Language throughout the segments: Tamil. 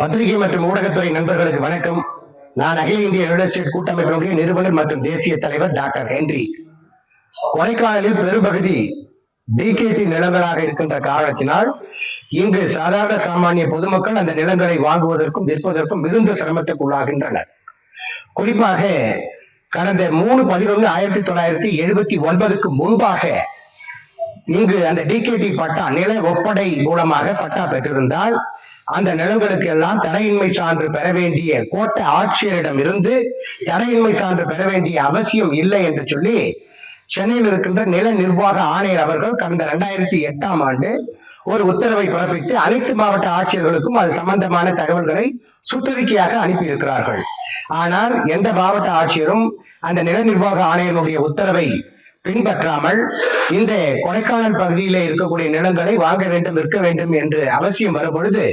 பத்திரிகை மற்றும் ஊடகத்துறை நண்பர்களுக்கு வணக்கம். நான் அகில இந்திய ரியல் எஸ்டேட் கூட்டமைப்பினுடைய நிறுவனர் மற்றும் தேசிய தலைவர் டாக்டர் ஹென்றி. கொடைக்கானலில் பெரும்பகுதி டிகேடி நிலங்களாக இருக்கின்ற காரணத்தினால் இங்கு சாதாரண சாமானிய பொதுமக்கள் அந்த நிலங்களை வாங்குவதற்கும் விற்பதற்கும் மிகுந்த சிரமத்துக்கு உள்ளாகின்றனர். குறிப்பாக கடந்த மூணு பதினொன்று ஆயிரத்தி தொள்ளாயிரத்தி எழுபத்தி ஒன்பதுக்கு முன்பாக இங்கு அந்த டிகேடி பட்டா நில ஒப்படை மூலமாக பட்டா பெற்றிருந்தால் அந்த நிலங்களுக்கு எல்லாம் தடையின்மை சான்று பெற வேண்டிய கோட்ட ஆட்சியரிடம் இருந்து தடையின்மை சான்று பெற வேண்டிய அவசியம் இல்லை என்று சொல்லி சென்னையில் இருக்கின்ற நில நிர்வாக ஆணையர் அவர்கள் கடந்த இரண்டாயிரத்தி எட்டாம் ஆண்டு ஒரு உத்தரவை பிறப்பித்து அனைத்து மாவட்ட ஆட்சியர்களுக்கும் அது சம்பந்தமான தகவல்களை சுற்றறிக்கையாக அனுப்பியிருக்கிறார்கள். ஆனால் எந்த மாவட்ட ஆட்சியரும் அந்த நில நிர்வாக ஆணையருடைய உத்தரவை பின்பற்றாமல் இந்த கொடைக்கானல் பகுதியில இருக்கக்கூடிய நிலங்களை வாங்க வேண்டும் விற்க வேண்டும் என்று அவசியம் வரும்பொழுது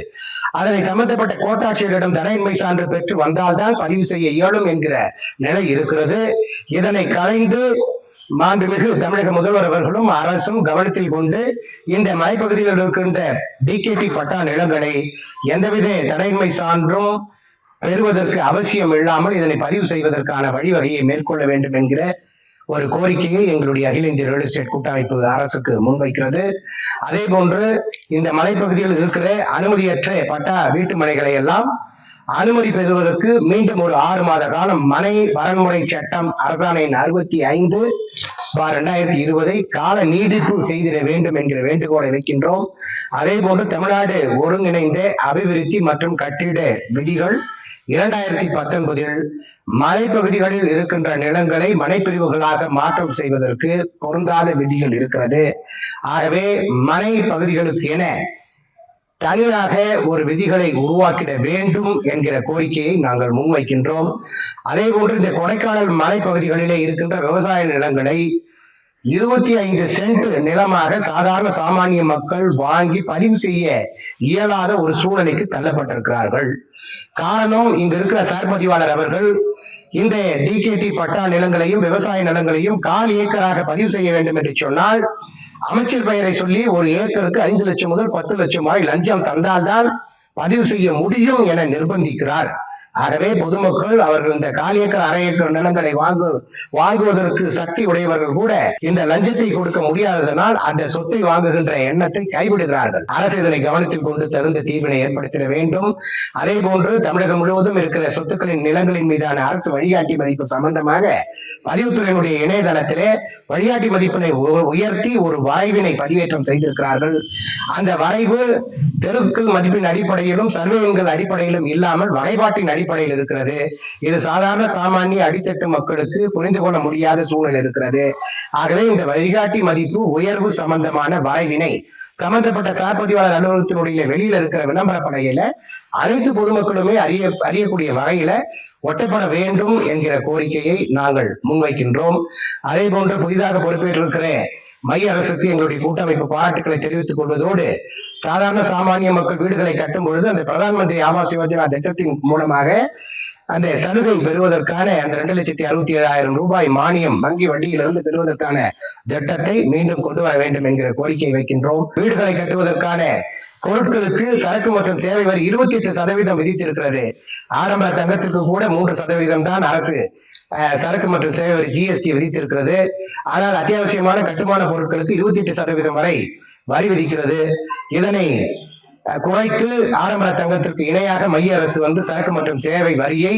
அதனை சம்பந்தப்பட்ட கோட்டாட்சியரிடம் தடையின்மை சான்று பெற்று வந்தால்தான் பதிவு செய்ய இயலும் என்கிற நிலை இருக்கிறது. இதனை கலைந்து மாண்புமிகு தமிழக முதல்வர் அவர்களும் அரசும் கவனத்தில் கொண்டு இந்த மலைப்பகுதியில் இருக்கின்ற டிகேபி பட்டா நிலங்களை எந்தவித தடையின்மை சான்றும் பெறுவதற்கு அவசியம் இல்லாமல் இதனை பதிவு செய்வதற்கான வழிவகையை மேற்கொள்ள வேண்டும் என்கிற ஒரு கோரிக்கையை எங்களுடைய அகில இந்திய ரியல் எஸ்டேட் கூட்டமைப்பு அரசுக்கு முன்வைக்கிறது. அதே போன்று இந்த மலைப்பகுதியில் இருக்கிற அனுமதியற்ற பட்டா வீட்டு மனைகளை எல்லாம் அனுமதி பெறுவதற்கு மீண்டும் ஒரு ஆறு மாத காலம் மனை வரன்முறை சட்டம் அரசாணையின் அறுபத்தி ஐந்து பார் இரண்டாயிரத்தி இருபதை கால நீடிப்பு செய்திட வேண்டும் என்கிற வேண்டுகோளை வைக்கின்றோம். அதே போன்று தமிழ்நாடு ஒருங்கிணைந்த அபிவிருத்தி மற்றும் கட்டிட விதிகள் இரண்டாயிரத்தி பத்தொன்பதில் மலைப்பகுதிகளில் இருக்கின்ற நிலங்களை மனைப்பிரிவுகளாக மாற்றம் செய்வதற்கு பொருந்தாத விதிகள் இருக்கிறது. ஆகவே மனை பகுதிகளுக்கு என தனியாக ஒரு விதிகளை உருவாக்கிட வேண்டும் என்கிற கோரிக்கையை நாங்கள் முன்வைக்கின்றோம். அதே போன்று இந்த கொடைக்கானல் மலைப்பகுதிகளிலே இருக்கின்ற விவசாய நிலங்களை இருபத்தி ஐந்து சென்ட் நிலமாக சாதாரண சாமானிய மக்கள் வாங்கி பதிவு செய்ய இயலாத ஒரு சூழ்நிலைக்கு தள்ளப்பட்டிருக்கிறார்கள். காரணம் இங்க இருக்கிற சார்பதிவாளர் அவர்கள் இந்த டிகேடி பட்டா நிலங்களையும் விவசாய நிலங்களையும் கால் ஏக்கராக பதிவு செய்ய வேண்டும் என்று சொன்னால் அமைச்சர் பெயரை சொல்லி ஒரு ஏக்கருக்கு ஐந்து லட்சம் முதல் பத்து லட்சம் வரை லஞ்சம் தந்தால்தான் பதிவு செய்ய முடியும் என நிர்பந்திக்கிறார். ஆகவே பொதுமக்கள் அவர்கள் இந்த கால் ஏக்கர் அரை ஏக்கர் நிலங்களை வாங்கு வாங்குவதற்கு சக்தி உடையவர்கள் கூட இந்த லஞ்சத்தை கொடுக்க முடியாததனால் அந்த சொத்தை வாங்குகின்ற எண்ணத்தை கைவிடுகிறார்கள். அரசு இதனை கவனத்தில் கொண்டு தகுந்த தீர்வினை ஏற்படுத்திட வேண்டும். அதே போன்று தமிழகம் முழுவதும் இருக்கிற சொத்துக்களின் நிலங்களின் மீதான அரசு வழிகாட்டி மதிப்பு சம்பந்தமாக பதிவுத்துறையினுடைய இணையதளத்திலே வழிகாட்டி மதிப்பினை உ- உயர்த்தி ஒரு வரைவினை பதிவேற்றம் செய்திருக்கிறார்கள். அந்த வரைவு தெருக்கு மதிப்பின் அடிப்படையிலும் சர்வேயங்கள் அடிப்படையிலும் இல்லாமல் வரைபாட்டின் அடிப்படையில் அடிப்படையில் இருக்கிறது. இது சாதாரண சாமானிய அடித்தட்டு மக்களுக்கு புரிந்து கொள்ள முடியாத சூழல் இருக்கிறது. ஆகவே இந்த வழிகாட்டி மதிப்பு உயர்வு சம்பந்தமான வரைவினை. சம்பந்தப்பட்ட சார்பதிவாளர் அலுவலகத்தினுடைய வெளியில இருக்கிற விளம்பர படையில அனைத்து பொதுமக்களுமே அறிய அறியக்கூடிய வகையில ஒட்டப்பட வேண்டும் என்கிற கோரிக்கையை நாங்கள் முன்வைக்கின்றோம். அதே போன்று புதிதாக பொறுப்பேற்றிருக்கிற மைய அரசுக்கு எங்களுடைய கூட்டமைப்பு பாராட்டுக்களை தெரிவித்துக் கொள்வதோடு சாதாரண சாமானிய மக்கள் வீடுகளை கட்டும் பொழுது அந்த பிரதான் மந்திரி ஆவாஸ் யோஜனா திட்டத்தின் மூலமாக அந்த சலுகை பெறுவதற்கான அந்த ரெண்டு லட்சத்தி அறுபத்தி ஏழாயிரம் ரூபாய் மானியம் வங்கி வட்டியிலிருந்து பெறுவதற்கான திட்டத்தை மீண்டும் கொண்டு வர வேண்டும் என்கிற கோரிக்கை வைக்கின்றோம். வீடுகளை கட்டுவதற்கான பொருட்களுக்கு சரக்கு மற்றும் சேவை வரி இருபத்தி எட்டு சதவீதம் விதித்திருக்கிறது. ஆரம்ப தங்கத்திற்கு கூட மூன்று சதவீதம் தான் அரசு சரக்கு மற்றும் சேவை வரி ஜிஎஸ்டி விதித்திருக்கிறது. ஆனால் அத்தியாவசியமான கட்டுமான பொருட்களுக்கு இருபத்தி எட்டு சதவீதம் வரை வரி விதிக்கிறது. இதனை குறைத்து ஆடம்பர தங்கத்திற்கு இணையாக மைய அரசு வந்து சரக்கு மற்றும் சேவை வரியை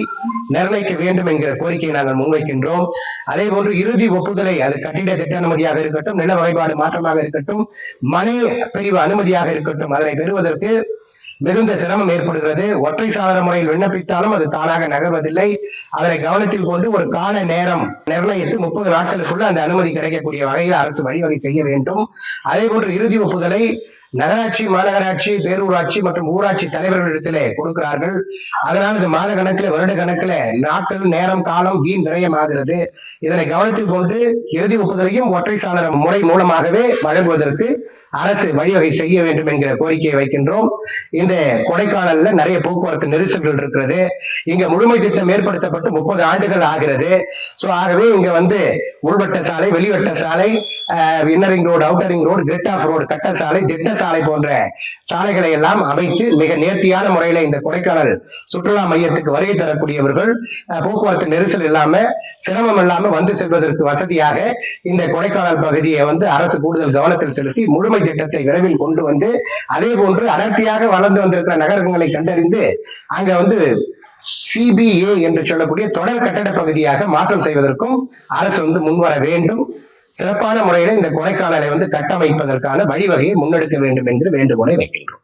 நிர்ணயிக்க வேண்டும் என்கிற கோரிக்கையை நாங்கள் முன்வைக்கின்றோம். அதே போன்று இறுதி ஒப்புதலை அது கட்டிட திட்ட அனுமதியாக இருக்கட்டும் நில வகைப்பாடு மாற்றமாக இருக்கட்டும் மனை பிரிவு அனுமதியாக இருக்கட்டும் அதனை பெறுவதற்கு மிகுந்த சிரமம் ஏற்படுகிறது. ஒற்றை சாளர முறையில் விண்ணப்பித்தாலும் அது தானாக நகர்வதில்லை. அதனை கவனத்தில் கொண்டு ஒரு கால நேரம் நிர்ணயித்து முப்பது நாட்களுக்குள்ள அந்த அனுமதி கிடைக்கக்கூடிய வகையில் அரசு வழிவகை செய்ய வேண்டும். அதே போன்று இறுதி ஒப்புதலை நகராட்சி மாநகராட்சி பேரூராட்சி மற்றும் ஊராட்சி தலைவர்களிடத்திலே கொடுக்கிறார்கள். அதனால் இது மாத கணக்கில் வருட கணக்கில் நாட்கள் நேரம் காலம் வீண் விரயமாகிறது இதனை கவனத்தில் கொண்டு இறுதி ஒப்புதலையும் ஒற்றை சாளர முறை மூலமாகவே வழங்குவதற்கு அரசு வழிவகை செய்ய வேண்டும் என்கிற கோரிக்கையை வைக்கின்றோம். இந்த கொடைக்கானல்ல நிறைய போக்குவரத்து நெரிசல்கள் இருக்கிறது. இங்க முழுமை திட்டம் ஏற்படுத்தப்பட்டு முப்பது ஆண்டுகள் ஆகிறது. சோ ஆகவே இங்க வந்து உள்வட்ட சாலை வெளிவட்ட சாலை inner ring road outer ring road grid of road கட்ட சாலை திட்ட சாலை போன்ற சாலைகளை எல்லாம் அமைத்து மிக நேர்த்தியான முறையில இந்த கொடைக்கானல் சுற்றுலா மையத்துக்கு வருகை தரக்கூடியவர்கள் போக்குவரத்து நெரிசல் இல்லாம சிரமம் இல்லாம வந்து செல்வதற்கு வசதியாக இந்த கொடைக்கானல் பகுதியை வந்து அரசு கூடுதல் கவனத்தில் செலுத்தி முழுமை திட்டத்தை விரைவில் கொண்டு வந்து அதே போன்று அடர்த்தியாக வளர்ந்து வந்திருக்கிற நகரங்களை கண்டறிந்து அங்க வந்து சிபிஏ என்று சொல்லக்கூடிய தொடர் கட்டட பகுதியாக மாற்றம் செய்வதற்கும் அரசு வந்து முன்வர வேண்டும். சிறப்பான முறையில் இந்த கொடைக்கானலை வந்து கட்டமைப்பதற்கான வழிவகையை முன்னெடுக்க வேண்டும் என்று வேண்டுகோளை வைக்கின்றோம்.